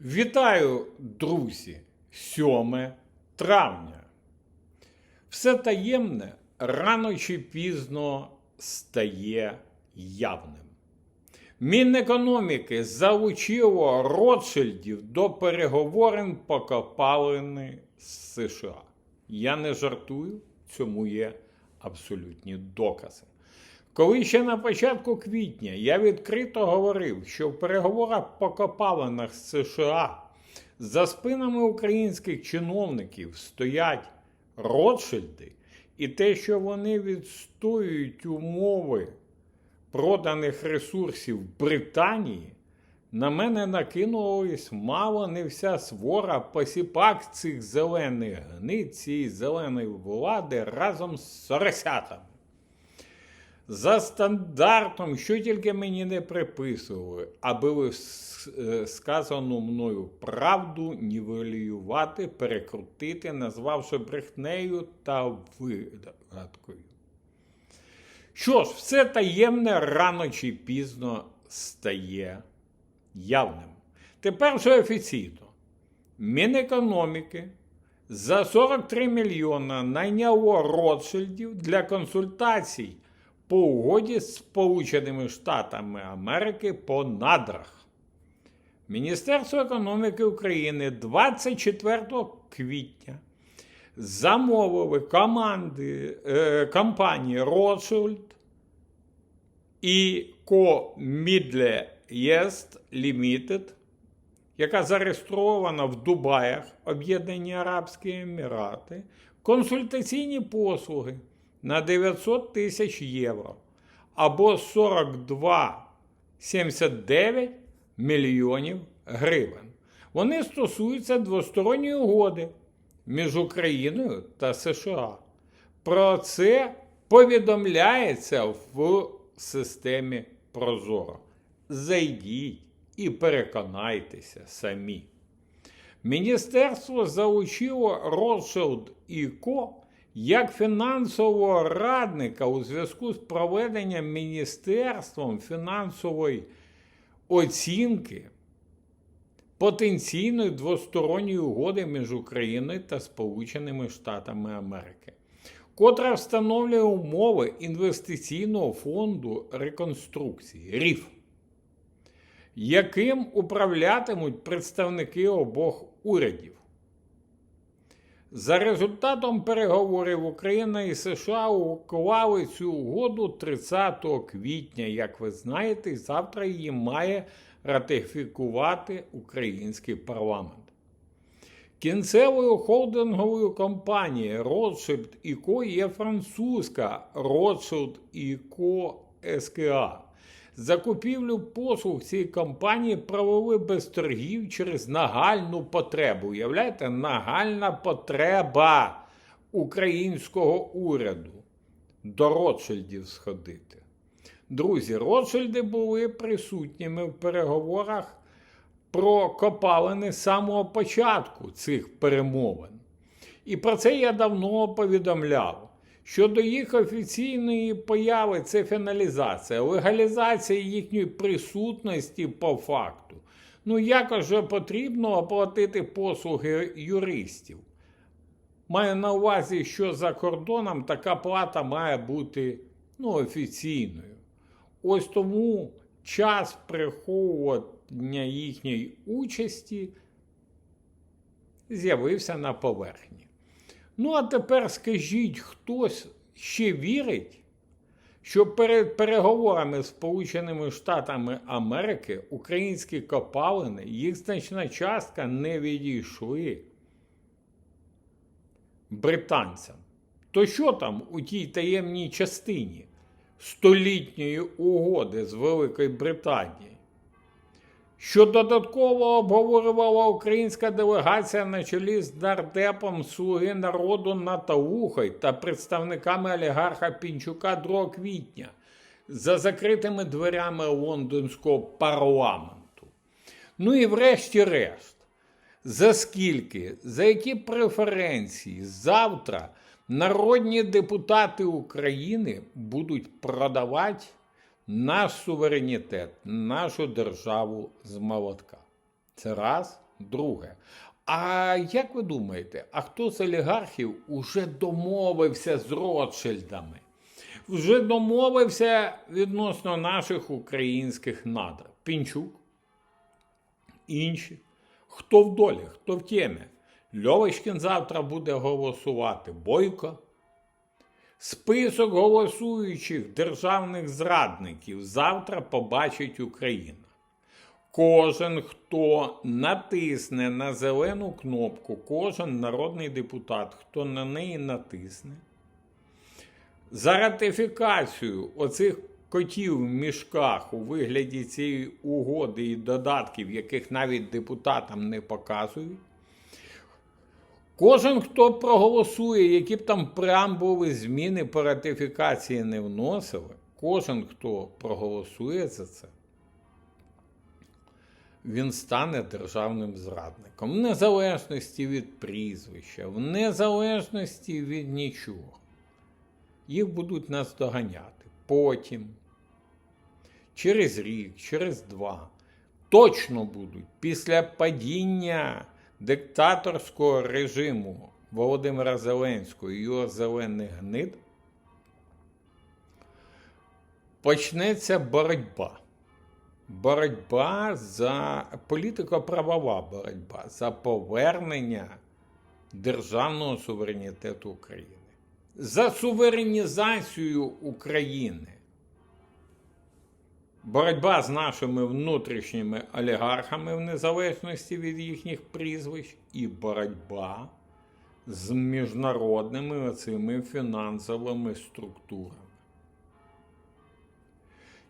Вітаю, друзі! 7 травня. Все таємне рано чи пізно стає явним. Мінекономіки залучило Ротшильдів до переговорин по копалини з США. Я не жартую, цьому є абсолютні докази. Коли ще на початку квітня я відкрито говорив, що в переговорах по копалинах з США за спинами українських чиновників стоять Ротшильди, і те, що вони відстоюють умови проданих ресурсів Британії, на мене накинулась мало не вся свора посіпак цих зелених гниць цієї зеленої влади разом з соросятами. За стандартом, що тільки мені не приписували, аби ви е, сказану мною правду нівелювати, перекрутити, назвавши брехнею та вигадкою. Що ж, все таємне рано чи пізно стає явним. Тепер вже офіційно. Мінекономіки за 43 мільйона найняло Ротшильдів для консультацій по угоді з Сполученими Штатами Америки по надрах. Міністерство економіки України 24 квітня замовили команди е, компанії Rothschild і Middle East Limited, яка зареєстрована в Дубаях, Об'єднані Арабські Емірати, консультаційні послуги на 900 тисяч євро або 42,79 мільйонів гривень. Вони стосуються двосторонньої угоди між Україною та США. Про це повідомляється в системі Прозоро. Зайдіть і переконайтеся самі. Міністерство залучило Rothschild і Ко як фінансового радника у зв'язку з проведенням міністерством фінансової оцінки потенційної двосторонньої угоди між Україною та Сполученими Штатами Америки, котра встановлює умови інвестиційного фонду реконструкції РІФ, яким управлятимуть представники обох урядів. За результатом переговорів Україна і США уклали цю угоду 30 квітня. Як ви знаєте, завтра її має ратифікувати український парламент. Кінцевою холдинговою компанією Rothschild Co. є французька Rothschild Co. СКА. Закупівлю послуг цієї компанії провели без торгів через нагальну потребу. Уявляєте, нагальна потреба українського уряду до Ротшильдів сходити. Друзі, Ротшильди були присутніми в переговорах про копалини з самого початку цих перемовин. І про це я давно повідомляв. Щодо їх офіційної появи, це фіналізація, легалізація їхньої присутності по факту. Ну, якось же потрібно оплатити послуги юристів. Маю на увазі, що за кордоном така плата має бути ну, офіційною. Ось тому час приховування їхньої участі з'явився на поверхні. Ну, а тепер скажіть, хтось ще вірить, що перед переговорами з Сполученими Штатами Америки українські копалини, їх значна частка не відійшли британцям. То що там у тій таємній частині столітньої угоди з Великої Британії? Що додатково обговорювала українська делегація на чолі з нардепом Слуги народу Натаухой та представниками олігарха Пінчука 2 квітня за закритими дверями лондонського парламенту. Ну і врешті-решт, за скільки, за які преференції завтра народні депутати України будуть продавати наш суверенітет, нашу державу з молотка. Це раз. Друге. А як ви думаєте, а хто з олігархів уже домовився з Ротшильдами? Вже домовився відносно наших українських надр? Пінчук? Інші? Хто в долі, хто в темі? Льовочкін завтра буде голосувати. Бойко? Список голосуючих державних зрадників завтра побачить Україна. Кожен, хто натисне на зелену кнопку, кожен народний депутат, хто на неї натисне, за ратифікацію оцих котів в мішках у вигляді цієї угоди і додатків, яких навіть депутатам не показують, Кожен, хто проголосує, які б там преамбули зміни по ратифікації не вносили, кожен, хто проголосує за це, він стане державним зрадником. В незалежності від прізвища, в незалежності від нічого. Їх будуть наздоганяти потім, через рік, через два. Точно будуть після падіння диктаторського режиму Володимира Зеленського і його зелених гнид почнеться боротьба. Боротьба за політико-правова боротьба за повернення державного суверенітету України, за суверенізацію України. Боротьба з нашими внутрішніми олігархами в незалежності від їхніх прізвищ, і боротьба з міжнародними оцими фінансовими структурами.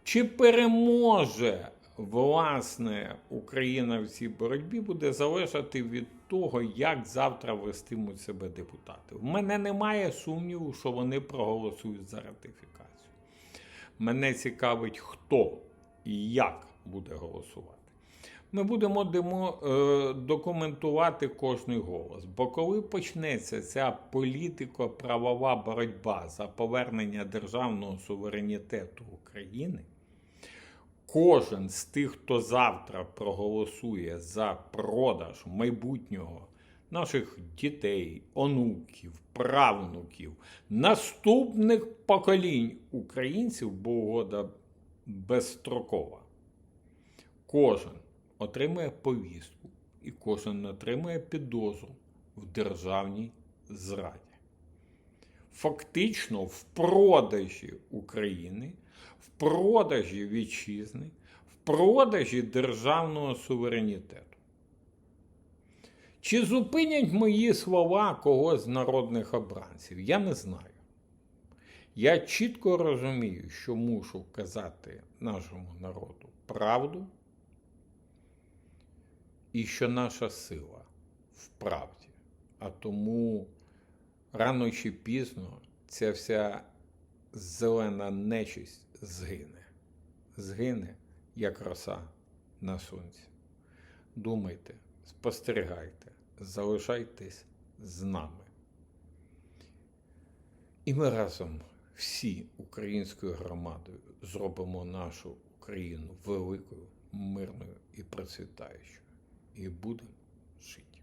Чи переможе власне Україна в цій боротьбі буде залежати від того, як завтра вестимуть себе депутати? В мене немає сумніву, що вони проголосують за ратифікацію. Мене цікавить, хто і як буде голосувати. Ми будемо демо, е, документувати кожний голос. Бо коли почнеться ця політико-правова боротьба за повернення державного суверенітету України, кожен з тих, хто завтра проголосує за продаж майбутнього наших дітей, онуків, правнуків, наступних поколінь українців, бо угода безстрокова. Кожен отримує повістку і кожен отримує підозру в державній зраді. Фактично в продажі України, в продажі вітчизни, в продажі державного суверенітету. Чи зупинять мої слова когось з народних обранців? Я не знаю. Я чітко розумію, що мушу казати нашому народу правду, і що наша сила в правді. А тому рано чи пізно ця вся зелена нечисть згине. Згине, як роса на сонці. Думайте, спостерігайте, залишайтесь з нами. І ми разом всі українською громадою зробимо нашу Україну великою, мирною і процвітаючою. І будемо жити.